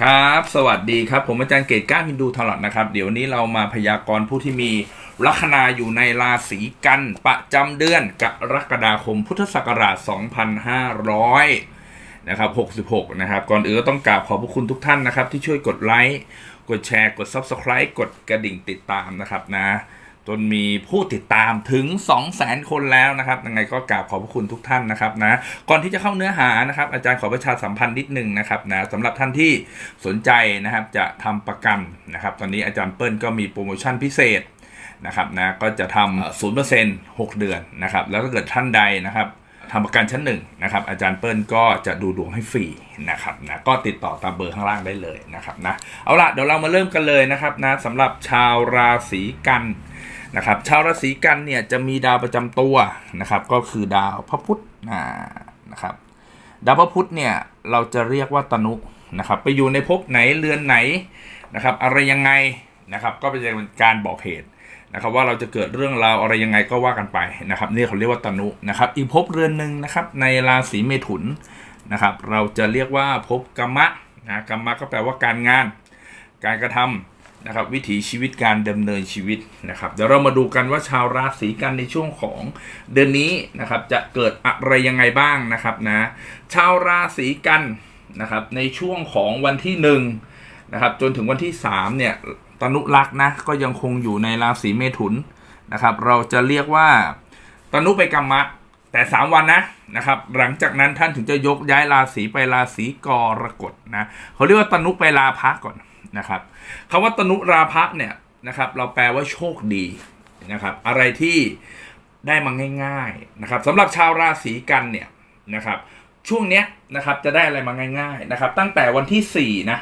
ครับ สวัสดีครับ ผมอาจารย์เกตก้าฮินดูทลอดนะครับ เดี๋ยวนนี้เรามาพยากรณ์ผู้ที่มีลัคนาอยู่ในราศีกันประจำเดือนกรกฎาคมพุทธศักราช 2500 นะครับ 66 นะครับ ก่อนอื่นก็ต้องกราบขอบพระคุณทุกท่านนะครับ ที่ช่วยกดไลค์ กดแชร์ กด Subscribe กดกระดิ่งติดตามนะครับนะ จนมีผู้ติดตามถึง 2 0 0 0 0 0 คนแล้วนะครับยังไงก็กราบขอบพระคุณทุกท่านนะครับนะก่อนที่จะเข้าเนื้อหานะครับอาจารย์ขอประชาสัมพันธ์นิดนึงนะครับนะสำหรับท่านที่สนใจนะครับจะทำประกันนะครับ ตอนนี้อาจารย์เปิ้ลก็มีโปรโมชั่นพิเศษนะครับนะก็จะทำศูนย์เปอร์เซ็นต์หกเดือนนะครับ แล้วถ้าเกิดท่านใดนะครับทำประกันชั้นหนึ่งนะครับ อาจารย์เปิ้ลก็จะดูดวงให้ฟรีนะครับนะก็ติดต่อตามเบอร์ข้างล่างได้เลยนะครับนะเอาละเดี๋ยวเรามาเริ่มกันเลยนะครับนะสำหรับชาวราศีกัน นะครับชาวราศีกันเนี่ยจะมีดาวประจำตัวนะครับ ก็คือดาวพระพุธนะครับ ดาวพระพุธเนี่ยเราจะเรียกว่าตนุนะครับไปอยู่ในภพไหนเรือนไหนนะครับ อะไรยังไงนะครับ ก็เป็นการบอกเหตุนะครับ ว่าเราจะเกิดเรื่องราวอะไรยังไงก็ว่ากันไปนะครับนี่เขาเรียกว่าตนุนะครับ อีกภพเรือนหนึ่งนะครับ ในราศีเมถุนนะครับ เราจะเรียกว่าภพกรรมะนะกรรมะก็แปลว่าการงาน การกระทำ นะครับวิถีชีวิตการดำเนินชีวิตนะครับเดี๋ยวเรามาดูกันว่าชาวราศีกันในช่วงของเดือนนี้นะครับจะเกิดอะไรยังไงบ้างนะครับนะชาวราศีกันนะครับในช่วงของวันที่หนึ่งนะครับจนถึงวันที่สามเนี่ยตนุลักษ์นะก็ยังคงอยู่ในราศีเมถุนนะครับเราจะเรียกว่าตนุไปกรรมะแต่ 3 วันนะนะครับหลังจากนั้นท่านถึงจะยกย้ายราศีไปราศีกรกฎนะเขาเรียกว่าตนุไปลาภะก่อน นะครับคำว่าตนุราภะเนี่ยนะครับเราแปลว่าโชคดีนะครับอะไรที่ได้มาง่ายๆนะครับสำหรับชาวราศีกันเนี่ยนะครับช่วงเนี้ยนะครับจะได้อะไรมาง่ายๆนะครับตั้งแต่วันที่4นะ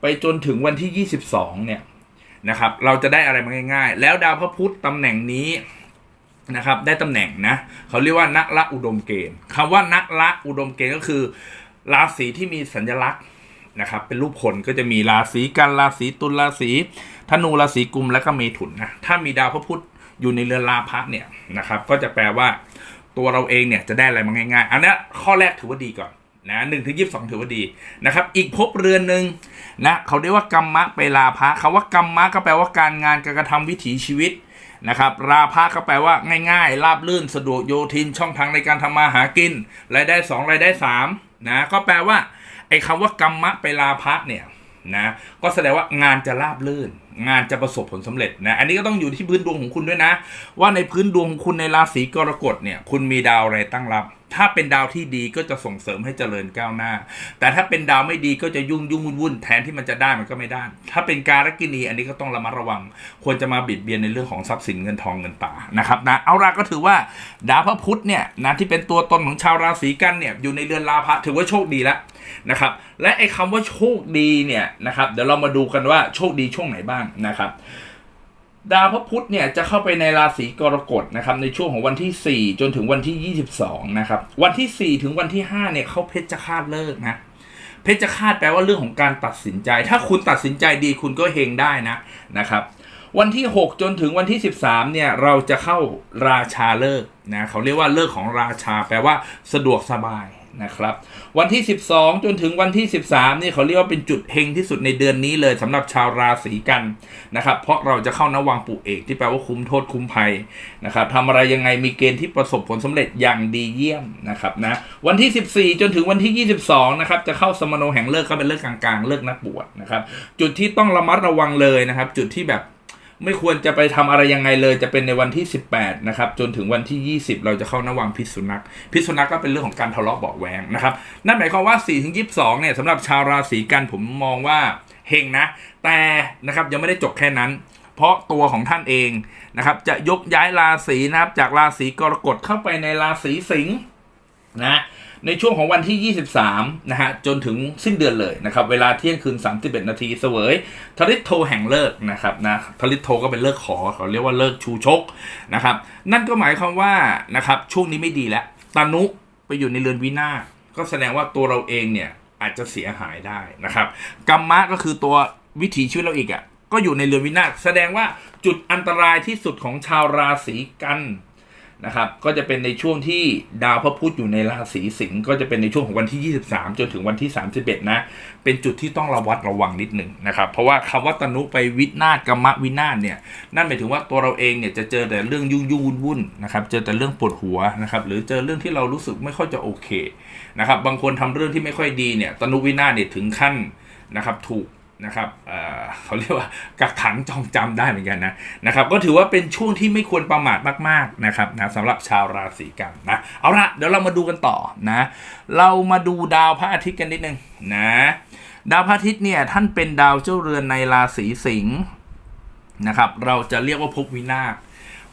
ไปจนถึงวันที่ 22เนี่ยนะครับเราจะได้อะไรมาง่าย ๆ แล้วดาวพระพุธตำแหน่งนี้นะครับได้ตำแหน่งนะเขาเรียกว่านักละอุดมเกณฑ์คำว่านักละอุดมเกณฑ์ก็คือ ราศีที่มีสัญลักษณ์ นะครับเป็นรูปคนก็จะมีราศีกันราศีตุลราศีธนูราศีกุมและก็เมถุนนะถ้ามีดาวพระพุธอยู่ในเรือนราพะเนี่ยนะครับก็จะแปลว่าตัวเราเองเนี่ยจะได้อะไรมาง่ายๆอันนี้ข้อแรกถือว่าดีก่อนนะหนึ่งถึงยี่สิบสองถือว่าดีนะครับ อีกภพเรือนหนึ่งนะเขาเรียกว่ากรรมะไปลาภะคำว่ากรรมะก็แปลว่าการงานการกระทำวิถีชีวิตนะครับราภะก็แปลว่าง่ายๆ ราบลื่นสะดวกโยทินช่องทางในการทำมาหากินรายได้สองรายได้สามนะก็แปลว่า ไอ้คำว่ากรรมะไปลาภะเนี่ยนะก็แสดงว่างานจะราบลื่น งานจะประสบผลสำเร็จนะอันนี้ก็ต้องอยู่ที่พื้นดวงของคุณด้วยนะ ว่าในพื้นดวงของคุณในราศีกรกฎเนี่ยคุณมีดาวอะไรตั้งรับ ถ้าเป็นดาวที่ดีก็จะส่งเสริมให้เจริญก้าวหน้า แต่ถ้าเป็นดาวไม่ดีก็จะยุ่งยุ่งวุ่นวุ่นแทนที่มันจะได้มันก็ไม่ได้ ถ้าเป็นการกินีอันนี้ก็ต้องระมัดระวัง ควรจะมาบิดเบียนในเรื่องของทรัพย์สินเงินทองเงินป่านะครับนะเอาละก็ถือว่าดาวพระพุธเนี่ยนะที่เป็นตัวตนของชาวราศีกันเนี่ยอยู่ในเรือนลาภะถือว่าโชคดีแล้ว นะครับ และไอ้คำว่าโชคดีเนี่ยนะครับ เดี๋ยวเรามาดูกันว่าโชคดีช่วงไหนบ้างนะครับดาวพระพุธเนี่ยจะเข้าไปในราศีกรกฎนะครับในช่วงของวันที่ 4 จนถึงวันที่ 22 นะครับ วันที่ 4 ถึงวันที่ 5 เนี่ยเขาเพชรคาตเลิกนะเพชรคาตแปลว่าเรื่องของการตัดสินใจ ถ้าคุณตัดสินใจดีคุณก็เฮงได้นะนะครับ วันที่ 6 จนถึงวันที่ 13 เนี่ยเราจะเข้าราชาเลิกนะเขาเรียกว่าเลิกของราชาแปลว่าสะดวกสบาย นะครับ วันที่ 12 จนถึงวันที่ 13 นี่เขาเรียกว่าเป็นจุดเฮงที่สุดในเดือนนี้เลยสำหรับชาวราศีกันนะครับ เพราะเราจะเข้านวังปู่เอกที่แปลว่าคุ้มโทษคุ้มภัยนะครับทำอะไรยังไงมีเกณฑ์ที่ประสบผลสำเร็จอย่างดีเยี่ยมนะครับนะวันที่ 14 จนถึงวันที่ 22 นะครับจะเข้าสมโนแห่งเลิกก็เป็นเลิกกลางๆ เลิกนักบวชนะครับ จุดที่ต้องระมัดระวังเลยนะครับ จุดที่แบบ ไม่ควรจะไปทำอะไรยังไงเลยจะเป็นในวันที่ 18 นะครับ จนถึงวันที่ 20 เราจะเข้านวังพิษสุนัขพิษสุนัขก็เป็นเรื่องของการทะเลาะเบาะแวงนะครับ นั่นหมายความว่า4ถึง22 เนี่ยสำหรับชาวราศีกันผมมองว่าเฮงนะ แต่นะครับยังไม่ได้จบแค่นั้น เพราะตัวของท่านเองนะครับ จะยกย้ายราศีนะครับจากราศีกรกฎเข้าไปในราศีสิงห์นะ ในช่วงของวันที่ 23 นะฮะ จนถึงสิ้นเดือนเลยนะครับ เวลาเที่ยงคืน 31 นาทีเสวยทริตโทแห่งเลิกนะครับนะทริตโทก็เป็นเลิกขอเขาเรียกว่าเลิกชูชกนะครับ นั่นก็หมายความว่านะครับช่วงนี้ไม่ดีแล้วตานุไปอยู่ในเรือนวินาศก็แสดงว่าตัวเราเองเนี่ยอาจจะเสียหายได้นะครับกรรมะก็คือตัววิถีชีวิตเราอีกอะ่ะก็อยู่ในเรือนวินาศแสดงว่าจุดอันตรายที่สุดของชาวราศีกัน นะครับ ก็จะเป็นในช่วงที่ดาวพระพุธอยู่ในราศีสิงห์ก็จะเป็นในช่วงของวันที่ 23 จนถึงวันที่ 31 นะ เป็นจุดที่ต้องระวัดระวังนิดหนึ่งนะครับ เพราะว่าคำว่าตนุไปวินาศกรรมวินาศเนี่ย นั่นหมายถึงว่าตัวเราเองเนี่ยจะเจอแต่เรื่องยุ่งยุ่งวุ่นวุ่นนะครับ เจอแต่เรื่องปวดหัวนะครับ หรือเจอเรื่องที่เรารู้สึกไม่ค่อยจะโอเคนะครับ บางคนทำเรื่องที่ไม่ค่อยดีเนี่ย ตนุวินาศเนี่ยถึงขั้นนะครับ ถูก นะครับเเขาเรียกว่ากักขังจองจำได้เหมือนกันนะนะครับ ก็ถือว่าเป็นช่วงที่ไม่ควรประมาทมากๆนะครับนะสำหรับชาวราศีกันนะเอาละเดี๋ยวเรามาดูกันต่อนะ เรามาดูดาวพระอาทิตย์กันนิดนึงนะดาวพระอาทิตย์เนี่ยท่านเป็นดาวเจ้าเรือนในราศีสิงห์นะครับ เราจะเรียกว่าภพวินาศ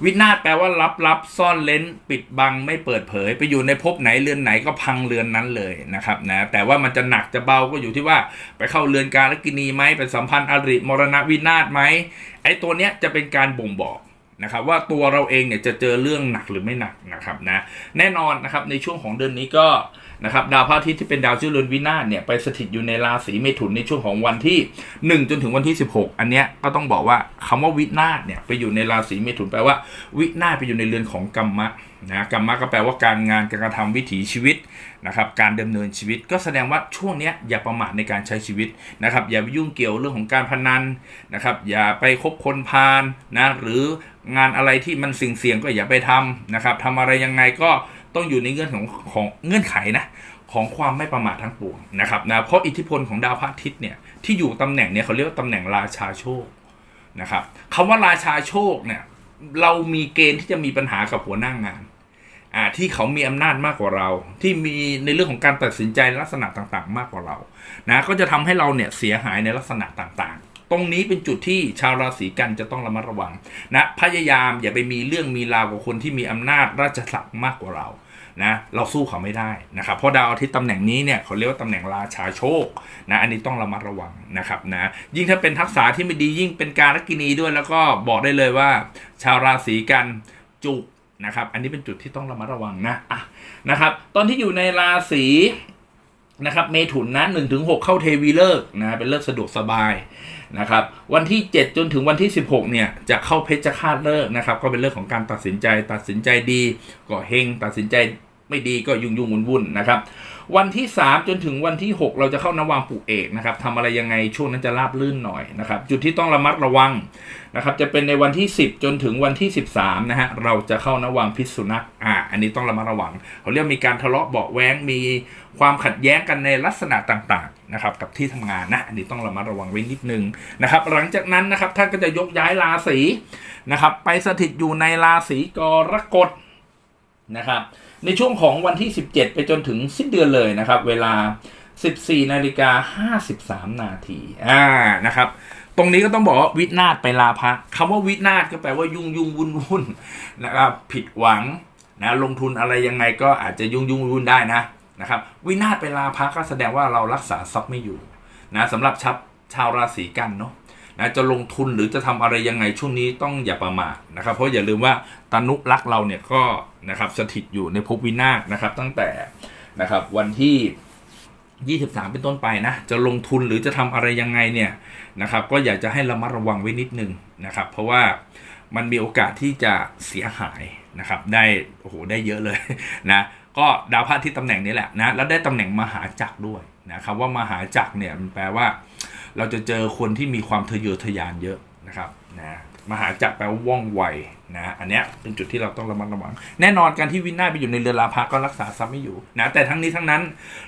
วินาศแปลว่าลับลับซ่อนเล้นปิดบังไม่เปิดเผย ไปอยู่ในภพไหนเรือนไหนก็พังเรือนนั้นเลยนะครับนะแต่ว่ามันจะหนักจะเบาก็อยู่ที่ว่า ไปเข้าเรือนการลกินีไหมเป็นสัมพันธ์อริมรณวินาศไหมไอ้ตัวเนี้ยจะเป็นการบ่งบอกนะครับว่าตัวเราเองเนี่ยจะเจอเรื่องหนักหรือไม่หนักนะครับนะแน่นอนนะครับในช่วงของเดือนนี้ก็ นะครับดาวพระอาทิตย์ที่เป็นดาวเชื้อเรือนวินาศเนี่ยไปสถิตอยู่ในราศีเมถุนในช่วงของวันที่ 1 จนถึงวันที่ 16 อันเนี้ยก็ต้องบอกว่าคำว่าวินาศเนี่ยไปอยู่ในราศีเมถุนแปลว่า วินาศไปอยู่ในเรือนของกรรมะนะกรรมะก็แปลว่าการงานการกระทำวิถีชีวิตนะครับการดำเนินชีวิต ก็แสดงว่าช่วงเนี้ยอย่าประมาทในการใช้ชีวิตนะครับอย่าไปยุ่งเกี่ยวเรื่องของการพนันนะครับอย่าไปคบคนพาลนะหรืองานอะไรที่มันสิ่งเสี่ยงก็อย่าไปทำนะครับทำอะไรยังไงก็ ต้องอยู่ในเงื่อนของของเงื่อนไขนะของความไม่ประมาททั้งปวงนะครับนะเพราะอิทธิพลของดาวพระอาทิตย์เนี่ยที่อยู่ตำแหน่งเนี่ยเขาเรียกว่าตำแหน่งราชาโชคนะครับคำว่าราชาโชคเนี่ยเรามีเกณฑ์ที่จะมีปัญหากับหัวหน้างงานอ่าที่เขามีอำนาจมากกว่าเรา ที่มีในเรื่องของการตัดสินใจลักษณะต่างๆ มากกว่าเรานะก็จะทำให้เราเนี่ยเสียหายในลักษณะต่างๆ ตรงนี้เป็นจุดที่ชาวราศีกันจะต้องระมัดระวังนะพยายามอย่าไปมีเรื่องมีราวกับคนที่มีอำนาจราชศักดิ์มากกว่าเรา นะเราสู้เขาไม่ได้นะครับเพราะดาวอาทิตย์ตำแหน่งนี้เนี่ยเขาเรียกว่าตำแหน่งราชาโชคนะอันนี้ต้องระมัดระวังนะครับนะยิ่งถ้าเป็นทักษะที่ไม่ดียิ่งเป็นการกินีด้วย แล้วก็บอกได้เลยว่า ชาวราศีกันจุกนะครับอันนี้เป็นจุดที่ต้องระมัดระวังนะอะนะครับตอนที่อยู่ในราศีนะครับเมถุนนะหนึ่งถึงหกเข้าเทวีเลิกนะเป็นเลิกสะดวกสบายนะครับวันที่ 7 จนถึงวันที่ 16เนี่ยจะเข้าเพชฌฆาตเลิกนะครับก็เป็นเรื่องของการตัดสินใจตัดสินใจดีก็เฮงตัดสินใจ ไม่ดีก็ยุ่งยุ่งวุ่นวุ่นนะครับ วันที่ 3 จนถึงวันที่ 6 เราจะเข้านวามปุเอกนะครับทำอะไรยังไงช่วงนั้นจะราบลื่นหน่อยนะครับ จุดที่ต้องระมัดระวังนะครับ จะเป็นในวันที่ 10 จนถึงวันที่ 13นะฮะเราจะเข้านวามพิษสุนัขอ่า อันนี้ต้องระมัดระวังเขาเรียกมีการทะเลาะเบาแว้งมีความขัดแย้งกันในลักษณะต่างๆนะครับ กับที่ทำงานนะอันนี้ต้องระมัดระวังไว้นิดนึงนะครับ หลังจากนั้นนะครับท่านก็จะยกย้ายราศีนะครับ ไปสถิตอยู่ในราศีกรกฎนะครับ ในช่วงของวันที่ 17 ไปจนถึงสิ้นเดือนเลยนะครับ เวลา 14นาฬิกา53 นาทีอ่านะครับตรงนี้ก็ต้องบอกว่าวินาศไปลาภะคำว่าวินาศก็แปลว่ายุ่งยุ่งวุ่นวุ่นนะครับผิดหวังนะลงทุนอะไรยังไงก็อาจจะยุ่งยุ่งวุ่นได้นะนะครับวินาศไปลาภะก็แสดงว่าเรารักษาทรัพย์ไม่อยู่นะสำหรับชับชาวราศีกันเนาะ นะจะลงทุนหรือจะทำอะไรยังไงช่วงนี้ต้องอย่าประมาทนะครับ เพราะอย่าลืมว่าตานุรักษ์เราเนี่ยก็นะครับสถิตอยู่ในภพวินาศนะครับ ตั้งแต่นะครับวันที่ 23 เป็นต้นไปนะ จะลงทุนหรือจะทำอะไรยังไงเนี่ยนะครับ ก็อยากจะให้ระมัดระวังไว้นิดนึงนะครับ เพราะว่ามันมีโอกาสที่จะเสียหายนะครับ ได้โอ้โหได้เยอะเลยนะก็ดาวพระอาทิตย์ตำแหน่งนี้แหละนะแล้วได้ตำแหน่งมหาจักรด้วยนะครับว่ามหาจักรเนี่ยมันแปลว่า เราจะเจอคนที่มีความทะเยอทะยานเยอะนะครับนะมหาจักรแปลว่าว่องไวนะอันเนี้ยเป็นจุดที่เราต้องระมัดระวัง แน่นอนการที่วินาไปอยู่ในเรือนราพะก็รักษาทรัพย์ไม่อยู่นะแต่ทั้งนี้ทั้งนั้น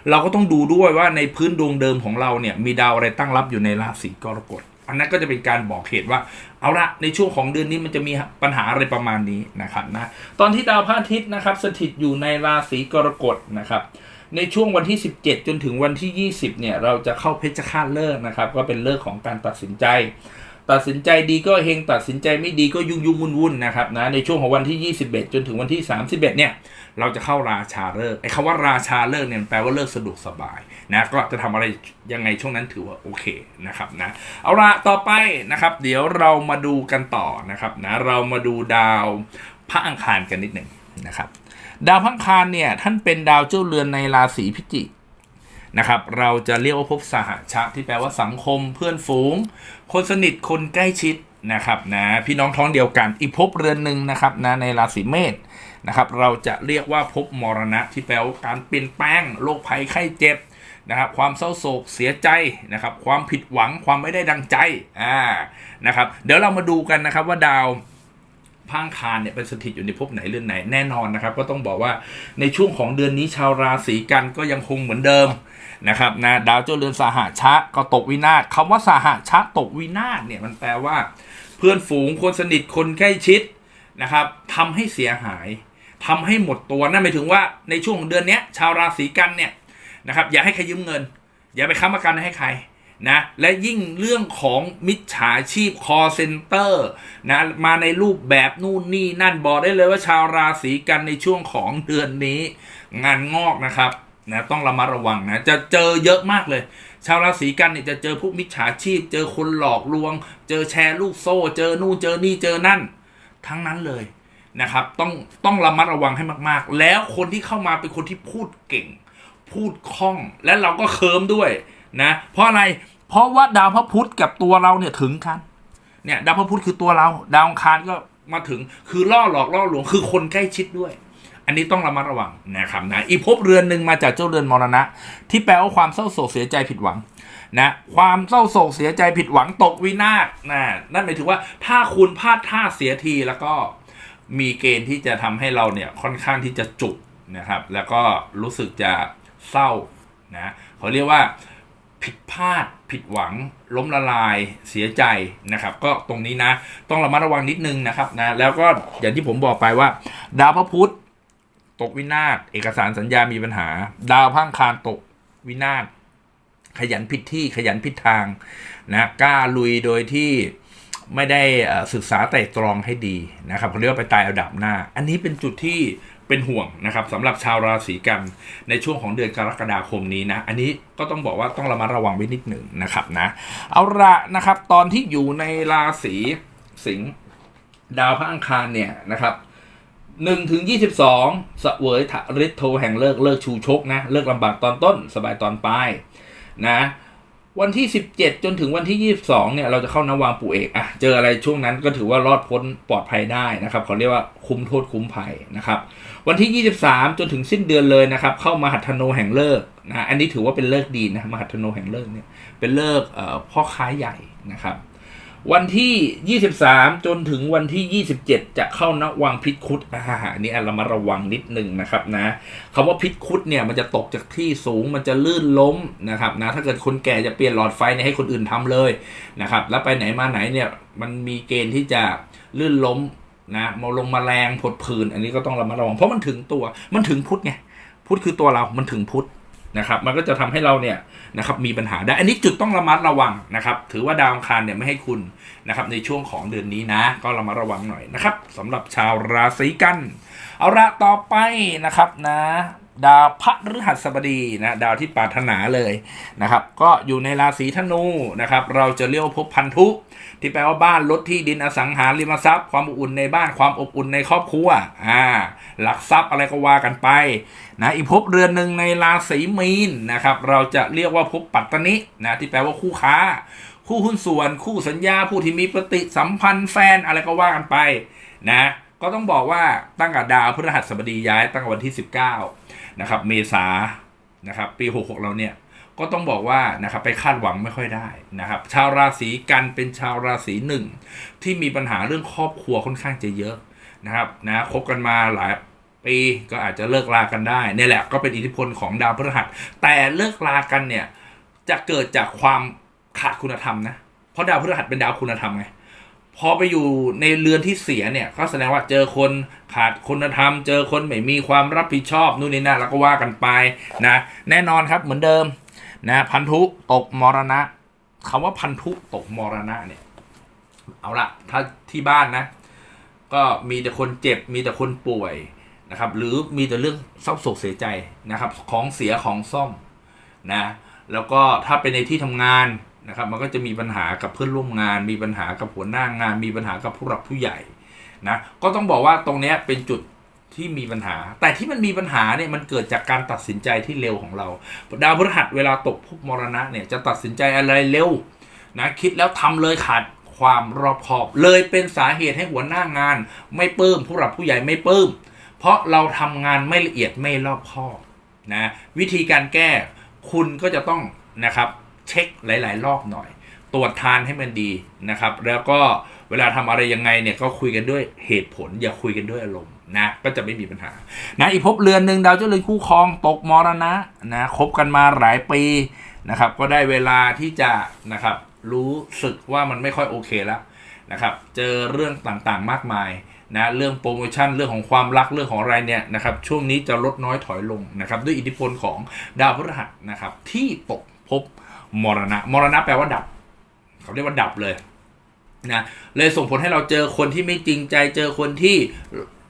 เราก็ต้องดูด้วยว่าในพื้นดวงเดิมของเราเนี่ยมีดาวอะไรตั้งรับอยู่ในราศีกรกฎอันนั้นก็จะเป็นการบอกเหตุว่า เอาละในช่วงของเดือนนี้มันจะมีปัญหาอะไรประมาณนี้นะครับนะตอนที่ดาวพระอาทิตย์นะครับ สถิตอยู่ในราศีกรกฎนะครับ ในช่วงวันที่ 17 จนถึงวันที่ 20 เนี่ย เราจะเข้าเพชฌฆาตเลิกษ์นะครับ ก็เป็นเลิกของการตัดสินใจ ตัดสินใจดีก็เฮงตัดสินใจไม่ดีก็ยุ่งยุ่งวุ่นวุ่นนะครับนะในช่วงของวันที่ 21 จนถึงวันที่ 31 เนี่ย เราจะเข้าราชาเลิกไอ้คำว่าราชาเลิกเนี่ยแปลว่าเลิกสะดวกสบายนะก็จะทำอะไรยังไงช่วงนั้นถือว่าโอเคนะครับนะเอาละต่อไปนะครับ เดี๋ยวเรามาดูกันต่อนะครับนะเรามาดูดาวพระอังคารกันนิดหนึ่งนะครับ ดาวพังคารเนี่ย ท่านเป็นดาวเจ้าเรือนในราศีพิจิกนะครับ เราจะเรียกว่าภพสหชะที่แปลว่าสังคมเพื่อนฝูง คนสนิทคนใกล้ชิดนะครับนะพี่น้องท้องเดียวกัน อีกภพเรือนหนึ่งนะครับนะในราศีเมษนะครับ เราจะเรียกว่าภพมรณะที่แปลว่าการเปลี่ยนแปลงโรคภัยไข้เจ็บนะครับความเศร้าโศกเสียใจนะครับ ความผิดหวังความไม่ได้ดังใจอ่านะครับ เดี๋ยวเรามาดูกันนะครับว่าดาว พางคารเนี่ยเป็นสถิตอยู่ในภพไหนเรือนไหนแน่นอนนะครับ ก็ต้องบอกว่าในช่วงของเดือนนี้ชาวราศีกันก็ยังคงเหมือนเดิมนะครับนะดาวเจ้าเรือนสหชะก็ตกวินาศคำว่าสหชะตกวินาศเนี่ยมันแปลว่า เพื่อนฝูงคนสนิทคนใกล้ชิดนะครับทำให้เสียหายทำให้หมดตัวนั่นหมายถึงว่าในช่วงของเดือนนี้ชาวราศีกันเนี่ยนะครับอย่าให้ใครยืมเงิน อย่าไปค้ำประกันให้ใคร นะและยิ่งเรื่องของมิจฉาชีพ call center นะมาในรูปแบบนู่นนี่นั่นบอกได้เลยว่าชาวราศีกันในช่วงของเดือนนี้ งานงอกนะครับนะต้องระมัดระวังนะจะเจอเยอะมากเลย ชาวราศีกันเนี่ยจะเจอพวกมิจฉาชีพ เจอคนหลอกลวง เจอแชร์ลูกโซ่ เจอนู่นเจอนี่เจอนั่น ทั้งนั้นเลยนะครับ ต้องต้องระมัดระวังให้มากๆ แล้วคนที่เข้ามาเป็นคนที่พูดเก่ง พูดคล่องและเราก็เคิมด้วยนะเพราะอะไร เพราะว่าดาวพระพุธกับตัวเราเนี่ยถึงกันเนี่ยดาวพระพุธคือตัวเรา ดาวอังคารก็มาถึงคือล่อหลอกล่อลวงคือคนใกล้ชิดด้วย อันนี้ต้องระมัดระวังนะครับนะอีกภพเรือนหนึ่งมาจากเจ้าเรือนมรณะ ที่แปลว่าความเศร้าโศกเสียใจผิดหวังนะความเศร้าโศกเสียใจผิดหวังตกวินาศนะนั่นหมายถึงว่าถ้าคุณพลาดท่าเสียทีแล้วก็มีเกณฑ์ที่จะทำให้เราเนี่ยค่อนข้างที่จะจุกนะครับ แล้วก็รู้สึกจะเศร้านะเขาเรียกว่า ผิดพลาด ผิดหวัง ล้มละลายเสียใจนะครับ ก็ตรงนี้นะ ต้องระมัดระวังนิดนึงนะครับนะแล้วก็อย่างที่ผมบอกไปว่า ดาวพระพุธตกวินาศเอกสารสัญญามีปัญหา ดาวพังคารตกวินาศขยันผิดที่ขยันผิดทางนะกล้าลุยโดยที่ไม่ได้ศึกษาไต่ตรองให้ดีนะครับเขาเรียกว่าไปตายเอาดับหน้า อันนี้เป็นจุดที่ เป็นห่วงนะครับสำหรับชาวราศีกันในช่วงของเดือนกรกฎาคมนี้นะอันนี้ก็ต้องบอกว่าต้องระมัดระวังไว้นิดหนึ่งนะครับนะเอาละนะครับตอนที่อยู่ในราศีสิงห์ดาวพระอังคารเนี่ยนะครับหนึ่งถึงยี่สิบสองสเวยทะฤทธิ์โทแห่งเลิกเลิกชูชกนะเลิกลำบากตอนต้น สบายตอนปลายนะ วันที่ 17 จนถึงวันที่ 22 เนี่ย เราจะเข้านวางปู่เอกอะเจออะไรช่วงนั้นก็ถือว่ารอดพ้นปลอดภัยได้นะครับเขาเรียกว่าคุ้มโทษคุ้มภัยนะครับ วันที่ 23 จนถึงสิ้นเดือนเลยนะครับ เข้ามาหัตถโนแห่งเลิกนะอันนี้ถือว่าเป็นเลิกดีนะมหัตถโนแห่งเลิกเนี่ยเป็นเลิกเอ่อพ่อค้าใหญ่นะครับ วันที่ 23 จนถึงวันที่ 27 จะเข้านวังพิษคุดอ่าอนนี้เรามาระวังนิดนึงนะครับนะคำว่าพิษคุดเนี่ยมันจะตกจากที่สูงมันจะลื่นล้มนะครับนะถ้าเกิดคนแก่จะเปลี่ยนหลอดไฟเนี่ยให้คนอื่นทำเลยนะครับแล้วไปไหนมาไหนเนี่ยมันมีเกณฑ์ที่จะลื่นล้มนะมาลงมาแรงผดผื่นอันนี้ก็ต้องระมัดระวังเพราะมันถึงตัวมันถึงพุทธไงพุทธคือตัวเรา มันถึงพุทธ นะครับมันก็จะทำให้เราเนี่ยนะครับมีปัญหาได้ อันนี้จุดต้องระมัดระวังนะครับ ถือว่าดาวอังคารเนี่ยไม่ให้คุณนะครับในช่วงของเดือนนี้นะ ก็ระมัดระวังหน่อยนะครับสำหรับชาวราศีกัน เอาละต่อไปนะครับนะดาวพระฤหัสบดีนะดาวที่ปรารถนาเลยนะครับ ก็อยู่ในราศีธนูนะครับ เราจะเรียกว่าภพพันธุ ที่แปลว่าบ้านรถที่ดินอสังหาริมทรัพย์ ความอบอุ่นในบ้านความอบอุ่นในครอบครัวอ่าหลักทรัพย์อะไรก็ว่ากันไป นะอีกภพเรือนหนึ่งในราศีมีนนะครับ เราจะเรียกว่าภพปัตตนินะที่แปลว่าคู่ค้า คู่หุ้นส่วน คู่สัญญา ผู้ที่มีปฏิสัมพันธ์แฟนอะไรก็ว่ากันไปนะก็ต้องบอกว่าตั้งแต่ดาวพฤหัสบดีย้ายตั้งแต่วันที่ 19นะครับเมษานะครับปี 66 เราเนี่ยก็ต้องบอกว่านะครับไปคาดหวังไม่ค่อยได้นะครับชาวราศีกันเป็นชาวราศีหนึ่งที่มีปัญหาเรื่องครอบครัวค่อนข้างจะเยอะนะครับนะคบกันมาหลาย ปีก็อาจจะเลิกลากันได้เนี่ยแหละก็เป็นอิทธิพลของดาวพฤหัส แต่เลิกลากันเนี่ยจะเกิดจากความขาดคุณธรรมนะเพราะดาวพฤหัสเป็นดาวคุณธรรมไงพอไปอยู่ในเรือนที่เสียเนี่ยก็แสดงว่าเจอคนขาดคุณธรรม เจอคนไม่มีความรับผิดชอบนู่นนี่นั่นแล้วก็ว่ากันไปนะแน่นอนครับเหมือนเดิมนะพันธุตกมรณะคำว่าพันธุตกมรณะเนี่ยเอาละถ้าที่บ้านนะ ก็มีแต่คนเจ็บมีแต่คนป่วย นะครับ หรือมีแต่เรื่องเศร้าโศกเสียใจนะครับ ของเสียของซ่อมนะแล้วก็ถ้าเป็นในที่ทำงานนะครับ มันก็จะมีปัญหากับเพื่อนร่วมงาน มีปัญหากับหัวหน้างาน มีปัญหากับผู้หลักผู้ใหญ่นะก็ต้องบอกว่าตรงนี้เป็นจุดที่มีปัญหา แต่ที่มันมีปัญหาเนี่ยมันเกิดจากการตัดสินใจที่เร็วของเรา ดาวพฤหัสเวลาตกภพมรณะเนี่ยจะตัดสินใจอะไรเร็วนะคิดแล้วทำเลยขาดคความรอบคอบ เลยเป็นสาเหตุให้หัวหน้างาน ไม่ปลื้มผู้หลักผู้ใหญ่ไม่ปลื้ม เพราะเราทำงานไม่ละเอียดไม่รอบคอบนะวิธีการแก้คุณก็จะต้องนะครับเช็คหลาย ๆ รอบหน่อย ตรวจทานให้มันดีนะครับ แล้วก็เวลาทำอะไรยังไงเนี่ยก็คุยกันด้วยเหตุผล อย่าคุยกันด้วยอารมณ์นะก็จะไม่มีปัญหานะอีกภพเรือนหนึ่งดาวเจ้าเรือนคู่ครองตกมรณะนะคบกันมาหลายปีนะครับก็ได้เวลาที่จะนะครับรู้สึกว่ามันไม่ค่อยโอเคแล้วนะครับเจอเรื่องต่างๆมากมาย นะเรื่องโปรโมชั่นเรื่องของความรักเรื่องของอะไรเนี่ยนะครับช่วงนี้จะลดน้อยถอยลงนะครับด้วยอิทธิพลของดาวพฤหัสนะครับที่ตกภพมรณะ มรณะแปลว่าดับ เขาเรียกว่าดับเลยนะเลยส่งผลให้เราเจอคนที่ไม่จริงใจ เจอคนที่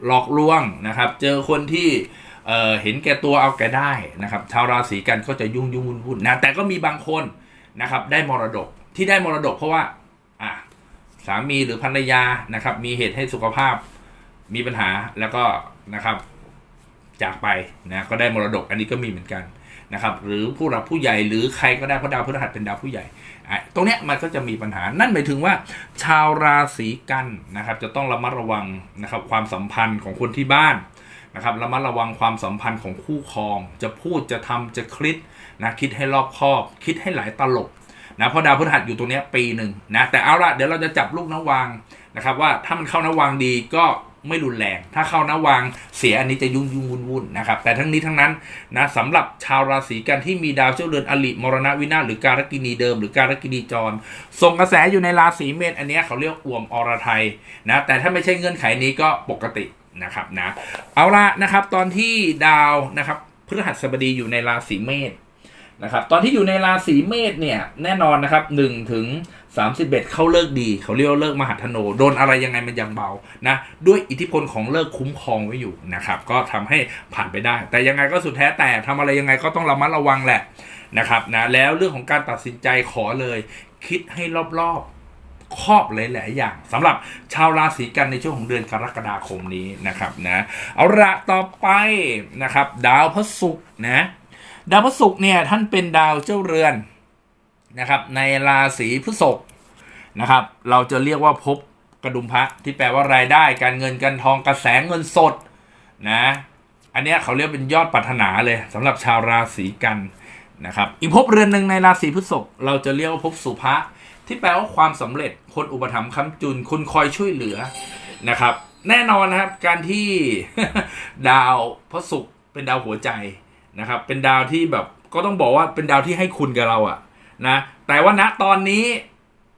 หลอกลวงนะครับ เจอคนที่เเห็นแก่ตัวเอาแก่ได้นะครับ ชาวราศีกันก็จะยุ่งยุ่งวุ่นวุ่นนะแต่ก็มีบางคนนะครับได้มรดกที่ได้มรดกเพราะว่า สามีหรือภรรยานะครับ มีเหตุให้สุขภาพมีปัญหาแล้วก็นะครับ จากไปนะก็ได้มรดกอันนี้ก็มีเหมือนกันนะครับ หรือผู้หลักผู้ใหญ่หรือใครก็ได้เพราะดาวพฤหัสเป็นดาวผู้ใหญ่ตรงเนี้ยมันก็จะมีปัญหา นั่นหมายถึงว่า ชาวราศีกันนะครับ จะต้องระมัดระวังนะครับ ความสัมพันธ์ของคนที่บ้านนะครับระมัดระวังความสัมพันธ์ของคู่ครอง จะพูดจะทำจะคิดนะคิดให้รอบคอบ คิดให้หลายตลบ นะเพราะดาวพฤหัสอยู่ตรงนี้ปีหนึ่งนะแต่เอาละเดี๋ยวเราจะจับลูกนวางนะครับว่าถ้ามันเข้านวางดีก็ไม่รุนแรง ถ้าเข้านวางเสียอันนี้จะยุ่งยุ่งวุ่นวุ่นนะครับ แต่ทั้งนี้ทั้งนั้นนะสำหรับชาวราศีกันที่มีดาวเจ้าเรือนอลิมรณวินาศหรือการกินีเดิม หรือการกินีจรส่งกระแสอยู่ในราศีเมษอันนี้เขาเรียกอ่วมอรไทยนะแต่ถ้าไม่ใช่เงื่อนไขนี้ก็ปกตินะครับนะเอาละนะครับตอนที่ดาวนะครับพฤหัสบดีอยู่ในราศีเมษ นะครับตอนที่อยู่ในราศีเมษเนี่ยแน่นอนนะครับ1ถึง31 เข้าเลิกดี เขาเรียกว่าเลิกมหัทโนโดนอะไรยังไงมันยังเบานะด้วยอิทธิพลของเลิกคุ้มครองไว้อยู่นะครับก็ทำให้ผ่านไปได้ แต่ยังไงก็สุดแท้แต่ทำอะไรยังไงก็ต้องระมัดระวังแหละนะครับนะแล้วเรื่องของการตัดสินใจขอเลย คิดให้รอบๆครอบหลายๆอย่างสำหรับชาวราศีกันในช่วงของเดือนกรกฎาคมนี้นะครับนะเอาละต่อไปนะครับ ดาวพระศุกร์นะ ดาวพระศุกเนี่ยท่านเป็นดาวเจ้าเรือนนะครับ ในราศีพฤษภนะครับ เราจะเรียกว่าภพกระดุมพระที่แปลว่ารายได้การเงินการทองกระแสเงินสดนะอันนี้เขาเรียกเป็นยอดปรารถนาเลยสำหรับชาวราศีกันนะครับอีกภพเรือนหนึ่งในราศีพฤษภเราจะเรียกว่าภพสุภะที่แปลว่าความสำเร็จคนอุปถัมภ์ค้ำจุนคนคอยช่วยเหลือนะครับ แน่นอนนะครับการที่ดาวพระศุกร์เป็นดาวหัวใจ นะครับ เป็นดาวที่แบบก็ต้องบอกว่าเป็นดาวที่ให้คุณกับเราอะนะ แต่ว่าณตอนนี้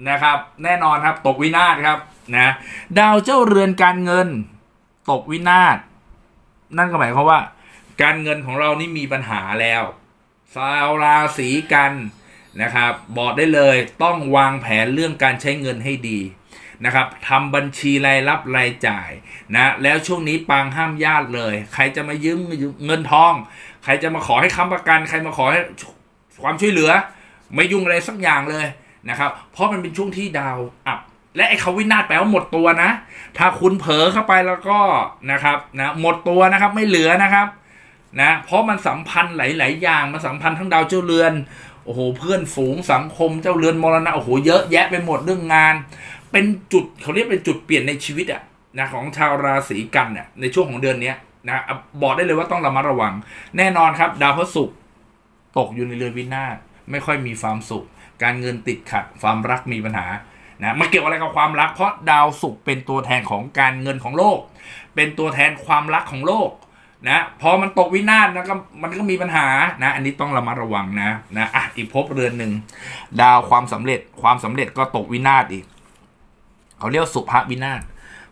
นะครับ แน่นอนครับตกวินาศครับนะดาวเจ้าเรือนการเงิน ตกวินาศนั่นก็หมายความว่า การเงินของเรานี่มีปัญหาแล้วชาวราศีกันนะครับ บอกได้เลยต้องวางแผนเรื่องการใช้เงินให้ดีนะครับทำบัญชีรายรับรายจ่ายนะแล้วช่วงนี้ปางห้ามญาติเลย ใครจะมายืมเงินทอง ใครจะมาขอให้ค้ำประกัน ใครมาขอให้ความช่วยเหลือ ไม่ยุ่งอะไรสักอย่างเลยนะครับ เพราะมันเป็นช่วงที่ดาวอับ และไอ้คาวินาศแปลว่าหมดตัวนะ ถ้าคุณเผลอเข้าไปแล้วก็นะครับนะหมดตัวนะครับไม่เหลือนะครับนะเพราะมันสัมพันธ์หลาย ๆ อย่างมันสัมพันธ์ทั้งดาวเจ้าเรือนโอ้โหเพื่อนฝูงสังคมเจ้าเรือนมรณะโอ้โหเยอะแยะไปหมดเรื่องงาน เป็นจุดเขาเรียกเป็นจุดเปลี่ยนในชีวิตอะนะของชาวราศีกันเนี่ยในช่วงของเดือนเนี้ย นะบอกได้เลยว่าต้องระมัดระวัง แน่นอนครับ ดาวพฤศุกร์ตกอยู่ในเรือนวินาศไม่ค่อยมีความสุข การเงินติดขัดความรักมีปัญหานะมันเกี่ยวอะไรกับความรัก เพราะดาวศุกร์เป็นตัวแทนของการเงินของโลก เป็นตัวแทนความรักของโลกนะพอมันตกวินาศนะก็มันก็มีปัญหานะอันนี้ต้องระมัดระวังนะนะอะอีกภพเรือนหนึ่งดาวความสำเร็จความสำเร็จก็ตกวินาศอีกเขาเรียกวสุภาพวินาศ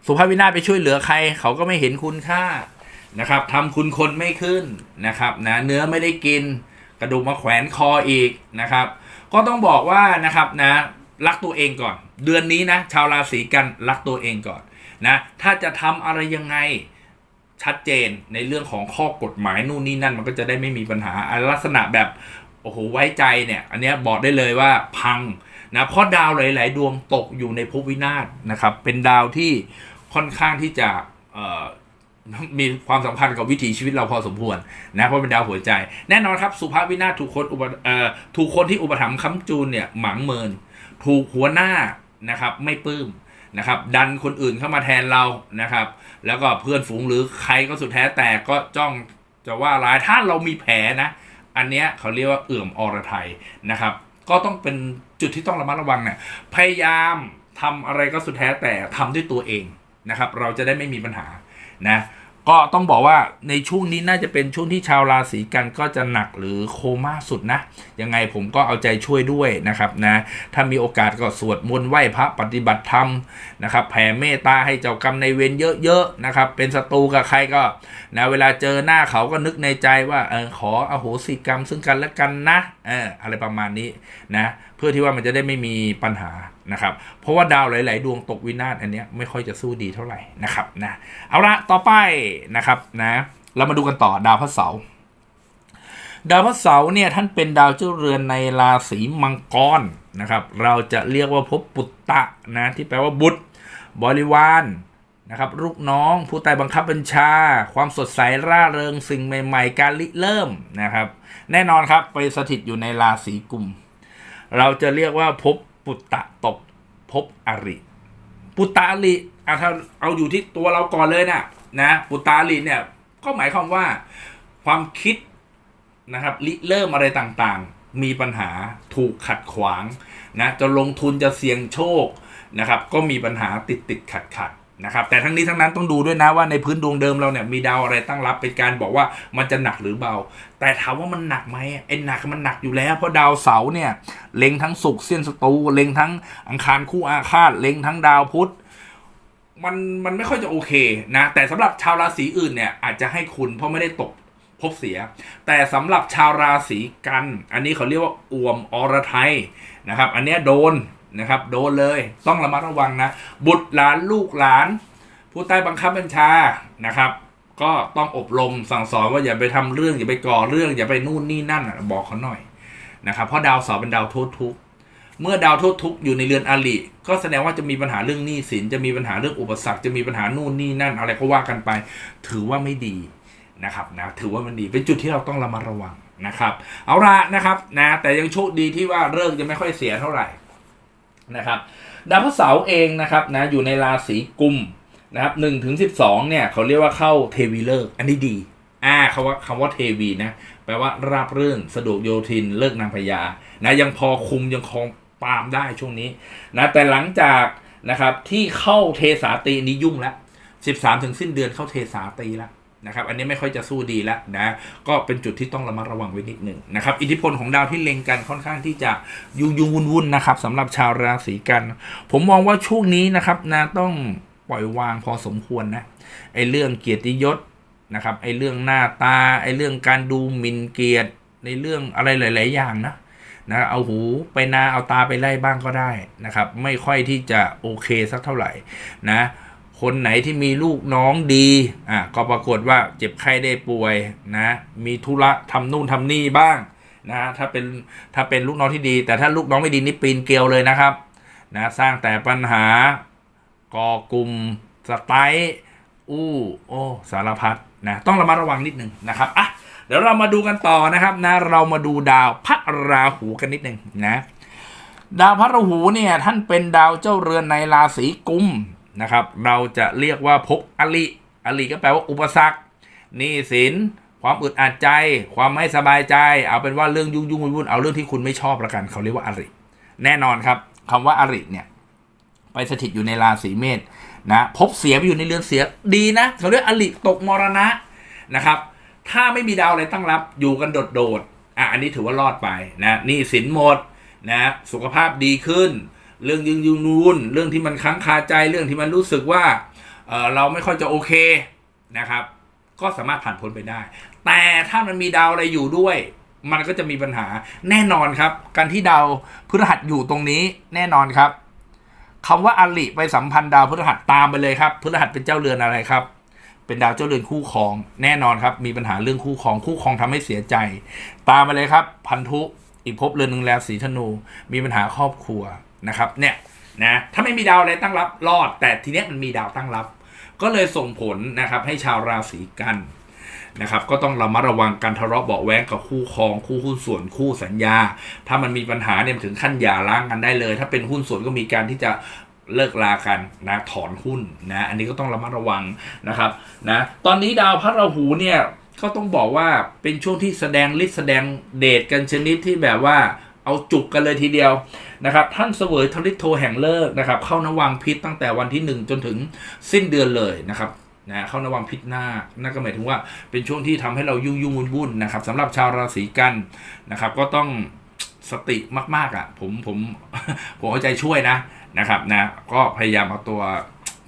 สุภาพวินาศไปช่วยเหลือใคร เขาก็ไม่เห็นคุณค่า นะครับทำคุณคนไม่ขึ้นนะครับนะเนื้อไม่ได้กิน กระดูกมาแขวนคออีกนะครับ ก็ต้องบอกว่านะครับนะรักตัวเองก่อน เดือนนี้นะชาวราศีกันรักตัวเองก่อนนะถ้าจะทำอะไรยังไงชัดเจนในเรื่องของข้อกฎหมายนู่นนี่นั่นมันก็จะได้ไม่มีปัญหาลักษณะแบบโอ้โหไว้ใจเนี่ยอันนี้บอกได้เลยว่าพังนะเพราะดาวหลาย ๆ ดวงตกอยู่ในภพวินาศนะครับเป็นดาวที่ค่อนข้างที่จะ มีความสัมพันธ์กับวิถีชีวิตเราพอสมควรนะเพราะเป็นดาวหัวใจ แน่นอนครับ สุภาพวินาศถูกคนอุปเอ่อถูกคนที่อุปถัมภ์ค้ำจูนเนี่ยหมางเมิน ถูกหัวหน้านะครับ ไม่ปลื้มนะครับ ดันคนอื่นเข้ามาแทนเรานะครับ แล้วก็เพื่อนฝูงหรือใครก็สุดแท้แต่ก็จ้องจะว่าร้ายถ้าเรามีแผลนะ อันเนี้ยเขาเรียกว่าเอื่อมอรไทยนะครับ ก็ต้องเป็นจุดที่ต้องระมัดระวังเนี่ยพยายามทำอะไรก็สุดแท้แต่ทำด้วยตัวเองนะครับ เราจะได้ไม่มีปัญหานะ ก็ต้องบอกว่าในช่วงนี้น่าจะเป็นช่วงที่ชาวราศีกันก็จะหนักหรือโคม่าสุดนะ ยังไงผมก็เอาใจช่วยด้วยนะครับนะ ถ้ามีโอกาสก็สวดมนต์ไหว้พระปฏิบัติธรรมนะครับแผ่เมตตาให้เจ้ากรรมในเวรเยอะๆนะครับ เป็นศัตรูกับใครก็นะเวลาเจอหน้าเขาก็นึกในใจว่าเออขออโหสิกรรมซึ่งกันและกันนะเอออะไรประมาณนี้นะ เพื่อที่ว่ามันจะได้ไม่มีปัญหานะครับ เพราะว่าดาวหลาย ๆ ดวงตกวินาศอันเนี้ยไม่ค่อยจะสู้ดีเท่าไหร่นะครับนะเอาละต่อไปนะครับนะเรามาดูกันต่อดาวพระเสาร์ดาวพระเสาร์เนี่ยท่านเป็นดาวเจ้าเรือนในราศีมังกรนะครับ เราจะเรียกว่าภพปุตตะนะที่แปลว่าบุตร บริวารนะครับลูกน้องผู้ใต้บังคับบัญชา ความสดใสร่าเริงสิ่งใหม่ ๆ การริเริ่มนะครับ แน่นอนครับไปสถิตอยู่ในราศีกุม เราจะเรียกว่าภพปุตตะตกภพอริ ปุตตะอริอะถ้าเอาอยู่ที่ตัวเราก่อนเลยนะนะปุตตะอริเนี่ยก็หมายความว่าความคิดนะครับริเริ่มอะไรต่างๆ มีปัญหาถูกขัดขวางนะจะลงทุนจะเสี่ยงโชคนะครับ ก็มีปัญหาติดติดขัดขัด นะครับแต่ทั้งนี้ทั้งนั้นต้องดูด้วยนะว่าในพื้นดวงเดิมเราเนี่ยมีดาวอะไรตั้งรับเป็นการบอกว่ามันจะหนักหรือเบา แต่ถามว่ามันหนักไหมไอ้หนักมันหนักอยู่แล้ว เพราะดาวเสาเนี่ยเล็งทั้งศุกร์เสี้ยนศัตรูเล็งทั้งอังคารคู่อาฆาตเล็งทั้งดาวพุธมันมันไม่ค่อยจะโอเคนะแต่สำหรับชาวราศีอื่นเนี่ยอาจจะให้คุณเพราะไม่ได้ตกพบเสีย แต่สำหรับชาวราศีกัน อันนี้เขาเรียกว่าอวมอรไทยนะครับ อันเนี้ยโดน นะครับ โดนเลยต้องระมัดระวังนะ บุตรหลานลูกหลาน ผู้ใต้บังคับบัญชานะครับ ก็ต้องอบรมสั่งสอนว่าอย่าไปทำเรื่องอย่าไปก่อเรื่องอย่าไปนู่นนี่นั่นบอกเขาหน่อยนะครับเพราะดาวเสาร์เป็นดาวโทษทุกเมื่อดาวโทษทุกอยู่ในเรือนอาริก็แสดงว่าจะมีปัญหาเรื่องหนี้สินจะมีปัญหาเรื่องอุปสรรคจะมีปัญหานู่นนี่นั่น อะไรก็ว่ากันไป ถือว่าไม่ดีนะครับนะถือว่ามันดีเป็นจุดที่เราต้องระมัดระวังนะครับ เอาละนะครับนะแต่ยังโชคดีที่ว่าเลิกจะไม่ค่อยเสียเท่าไหร่ นะครับดาวพฤหัสเสาร์เองนะครับนะอยู่ในราศีกุมนะครับหนึ่งถึงสิบสองเนี่ยเขาเรียกว่าเข้าเทวีเลิกอันนี้ดีอ่าคำว่าคำว่าเทวีนะแปลว่าราบรื่นสะดวกโยธินเลิกนางพญานะยังพอคุมยังคงปามได้ช่วงนี้นะแต่หลังจากนะครับที่เข้าเทสาตีนี้ยุ่งแล้วสิบสามถึงสิ้นเดือนเข้าเทสาตีแล้ว นะครับ อันนี้ไม่ค่อยจะสู้ดีแล้วนะ ก็เป็นจุดที่ต้องระมัดระวังไว้นิดหนึ่งนะครับ อิทธิพลของดาวที่เล็งกันค่อนข้างที่จะยุ่งยุ่งวุ่นวุ่นๆนะครับสำหรับชาวราศีกัน ผมมองว่าช่วงนี้นะครับนะต้องปล่อยวางพอสมควรนะ ไอ้เรื่องเกียรติยศนะครับ ไอ้เรื่องหน้าตา ไอ้เรื่องการดูหมิ่นเกียรติในเรื่องอะไรหลาย ๆ อย่างนะนะเอาหูไปนาเอาตาไปไล่บ้างก็ได้นะครับ ไม่ค่อยที่จะโอเคสักเท่าไหร่นะ คนไหนที่มีลูกน้องดีอะก็ปรากฏว่าเจ็บไข้ได้ป่วยนะมีธุระทำนู่นทำนี่บ้างนะถ้าเป็นถ้าเป็นลูกน้องที่ดี แต่ถ้าลูกน้องไม่ดีนี่ปีนเกลียวเลยนะครับนะสร้างแต่ปัญหาก่อกลุ่มสไตล์อู้โอ้สารพัดนะต้องระมัดระวังนิดนึงนะครับอะเดี๋ยวเรามาดูกันต่อนะครับนะเรามาดูดาวพระราหูกันนิดนึงนะดาวพระราหูเนี่ยท่านเป็นดาวเจ้าเรือนในราศีกุม นะครับ เราจะเรียกว่าภพอลิอลิก็แปลว่าอุปสรรคหนี้สิน ความอึดอัดใจ ความไม่สบายใจ เอาเป็นว่าเรื่องยุ่งยุ่งวุ่นเอาเรื่องที่คุณไม่ชอบละกัน เขาเรียกว่าอริ แน่นอนครับคำว่าอริเนี่ย ไปสถิตอยู่ในราศีเมษนะพบเสียไปอยู่ในเรือนเสียดีนะเขาเรียกอลิตกมรณะนะครับ ถ้าไม่มีดาวอะไรตั้งรับอยู่กันโดดๆอะอันนี้ถือว่ารอดไปนะนี่สินหมดนะสุขภาพดีขึ้น เรื่องยืงยืนวุ่นเรื่องที่มันค้างคาใจเรื่องที่มันรู้สึกว่าเออเราไม่ค่อยจะโอเคนะครับ ก็สามารถผ่านพ้นไปได้ แต่ถ้ามันมีดาวอะไรอยู่ด้วย มันก็จะมีปัญหาแน่นอนครับ การที่ดาวพฤหัสอยู่ตรงนี้แน่นอนครับคำว่าอลิไปสัมพันธ์ดาวพฤหัสตามไปเลยครับพฤหัสเป็นเจ้าเรือนอะไรครับ เป็นดาวเจ้าเรือนคู่ครอง แน่นอนครับ มีปัญหาเรื่องคู่ครอง คู่ครองทำให้เสียใจ ตามมาเลยครับ พันธุอีกภพเรือนหนึ่งแล้วสีธนู มีปัญหาครอบครัว นะครับเนี่ยนะถ้าไม่มีดาวอะไรตั้งรับรอด แต่ทีเนี้ยมันมีดาวตั้งรับ ก็เลยส่งผลนะครับให้ชาวราศีกันนะครับก็ต้องระมัดระวังการทะเลาะเบาะแวงกับคู่ครองคู่หุ้นส่วนคู่สัญญา ถ้ามันมีปัญหาเนี่ยถึงขั้นหย่าร้างกันได้เลย ถ้าเป็นหุ้นส่วนก็มีการที่จะเลิกลากันนะถอนหุ้นนะอันนี้ก็ต้องระมัดระวังนะครับนะตอนนี้ดาวพระราหูเนี่ยก็ต้องบอกว่าเป็นช่วงที่แสดงฤทธิ์แสดงเดชกันชนิดที่แบบว่าเอาจุกกันเลยทีเดียว นะครับท่านเสวยทริโทแห่งเลิกนะครับเข้านวังพิษตั้งแต่วันที่ 1 จนถึงสิ้นเดือนเลยนะครับนะเข้านวังพิษหน้านั่นก็หมายถึงว่าเป็นช่วงที่ทำให้เรายุ่งยุ่งวุ่นวุ่นนะครับสำหรับชาวราศีกันนะครับก็ต้องสติมากๆอะผมผมผมเอาใจช่วยนะนะครับนะก็พยายามเอาตัว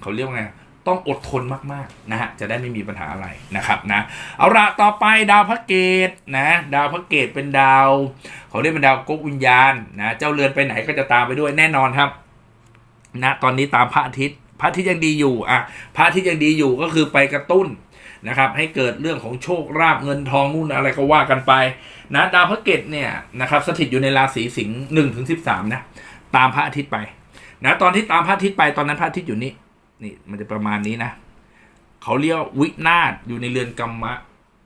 เขาเรียกว่าไง ต้องอดทนมากๆนะฮะจะได้ไม่มีปัญหาอะไรนะครับนะเอาละต่อไปดาวพระเกตนะดาวพระเกตเป็นดาวเขาเรียกเป็นดาวก๊กวิญญาณนะเจ้าเรือนไปไหนก็จะตามไปด้วยแน่นอนครับนะตอนนี้ตามพระอาทิตย์พระอาทิตย์ยังดีอยู่อะพระอาทิตย์ยังดีอยู่ก็คือไปกระตุ้นนะครับให้เกิดเรื่องของโชคลาภเงินทองนู่นอะไรก็ว่ากันไปนะดาวพระเกตเนี่ยนะครับสถิตอยู่ในราศีสิงห์หนึ่งถึงสิบสามนะตามพระอาทิตย์ไปนะตอนที่ตามพระอาทิตย์ไปตอนนั้นพระอาทิตย์อยู่นี่ นี่มันจะประมาณนี้นะเขาเรียกวินาศอยู่ในเรือนกรรมะ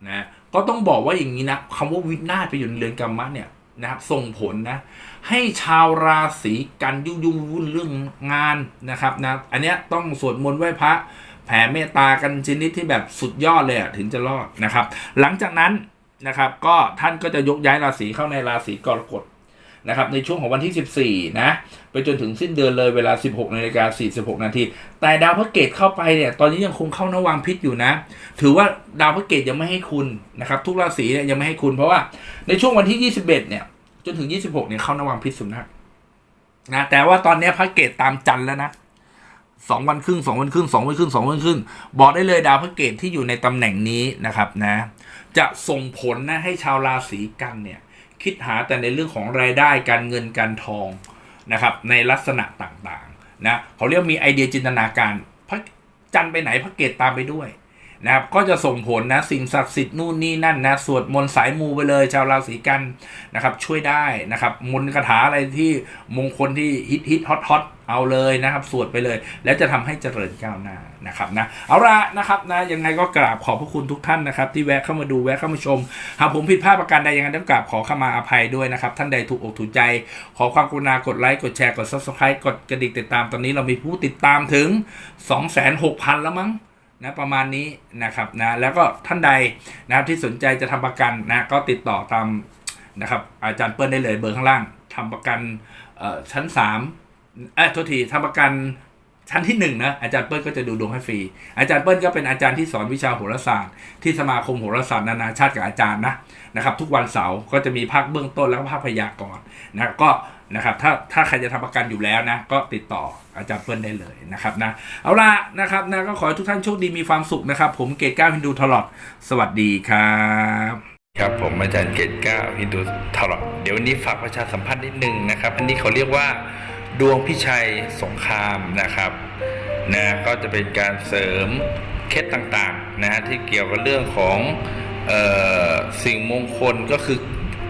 นะก็ต้องบอกว่าอย่างนี้นะคำว่าวินาศไปอยู่ในเรือนกรรมะเนี่ยนะครับส่งผลนะ ให้ชาวราศีกันยุ่งยุ่งวุ่นเรื่องงานนะครับนะอันเนี้ยต้องสวดมนต์ไหว้พระแผ่เมตตากันชนิดที่แบบสุดยอดเลยถึงจะรอดนะครับ หลังจากนั้นนะครับ ก็ท่านก็จะยกย้ายราศีเข้าในราศีกรกฎ นะครับในช่วงของวันที่ 14 นะ ไปจนถึงสิ้นเดือนเลยเวลา 16นาฬิกา46 นาที แต่ดาวพระเกตเข้าไปเนี่ย ตอนนี้ยังคงเข้านวังพิษอยู่นะ ถือว่าดาวพระเกตยังไม่ให้คุณนะครับ ทุกราศีเนี่ยยังไม่ให้คุณ เพราะว่าในช่วงวันที่ 21 เนี่ย จนถึง 26 เนี่ยเข้านวังพิษสุนัขนะ แต่ว่าตอนนี้พระเกตตามจันแล้วนะสองวันครึ่งสองวันครึ่งสองวันครึ่งสองวันครึ่งบอกได้เลยดาวพระเกตที่อยู่ในตำแหน่งนี้นะครับนะ จะส่งผลนะให้ชาวราศีกันเนี่ย คิดหาแต่ในเรื่องของรายได้การเงินการทองนะครับในลักษณะต่างๆนะเขาเรียกมีไอเดียจินตนาการพระจันทร์ไปไหนพระเกตตามไปด้วย นะครับก็จะส่งผลนะสิ่งศักดิ์สิทธิ์นู่นนี่นั่นนะสวดมนต์สายมูไปเลยชาวราศีกันนะครับช่วยได้นะครับมนต์คาถาอะไรที่มงคลที่ฮิตฮิตฮอตฮอตเอาเลยนะครับสวดไปเลย แล้วจะทำให้เจริญก้าวหน้านะครับนะเอาละนะครับนะยังไงก็กราบขอบพระคุณทุกท่านนะครับ ที่แวะเข้ามาดูแวะเข้ามาชม หากผมผิดพลาดประการใดยังไงต้องกราบขอเข้ามาอภัยด้วยนะครับ ท่านใดถูกอกถูกใจ ขอความกรุณากดไลค์กดแชร์กด subscribe กดกระดิ่งติดตามตอนนี้เรามีผู้ติดตามถึง 2 6 0 0 0แล้วมั้ง นะประมาณนี้นะครับนะแล้วก็ท่านใดนะครับที่สนใจจะทำประกันนะก็ติดต่อตามนะครับอาจารย์เปิ้ลได้เลยเบอร์ข้างล่างทำประกันชั้น3เอ้ยโทษทีทำประกันชั้นที่หนึ่งนะอาจารย์เปิ้ลก็จะดูดวงให้ฟรี อาจารย์เปิ้ลก็เป็นอาจารย์ที่สอนวิชาโหราศาสตร์ ที่สมาคมโหราศาสตร์นานาชาติกับอาจารย์นะนะครับทุกวันเสาร์ก็จะมีภาคเบื้องต้นแล้วก็ภาคพยากรณ์นะก็ นะครับถ้าถ้าใครจะทำประกันอยู่แล้วนะ ก็ติดต่ออาจารย์เปิ้ลได้เลยนะครับนะเอาละนะครับนะก็ขอให้ทุกท่านโชคดีมีความสุขนะครับ ผมเกตก้าฮินดูทลอดสวัสดีครับ ครับผมอาจารย์เกตก้าฮินดูทลอดเดี๋ยววันนี้ฝากประชาสัมพันธ์นิดนึงนะครับ อันนี้เขาเรียกว่าดวงพิชัยสงครามนะครับนะก็จะเป็นการเสริมเคล็ดต่างๆนะฮะที่เกี่ยวกับเรื่องของออสิ่งมงคลก็คือ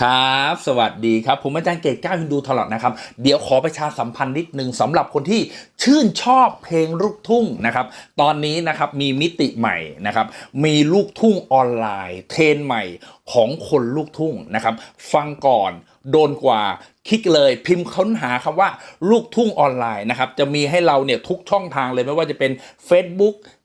ครับ สวัสดีครับ ผมอาจารย์เกตก้าวฮินดูตลอดนะครับ เดี๋ยวขอประชาสัมพันธ์นิดนึงสำหรับคนที่ชื่นชอบเพลงลูกทุ่งนะครับ ตอนนี้นะครับมีมิติใหม่นะครับ มีลูกทุ่งออนไลน์ เทรนใหม่ของคนลูกทุ่งนะครับ ฟังก่อนโดนกว่าคลิกเลยพิมพ์ค้นหาคำว่าลูกทุ่งออนไลน์นะครับ จะมีให้เราเนี่ยทุกช่องทางเลยไม่ว่าจะเป็น Facebook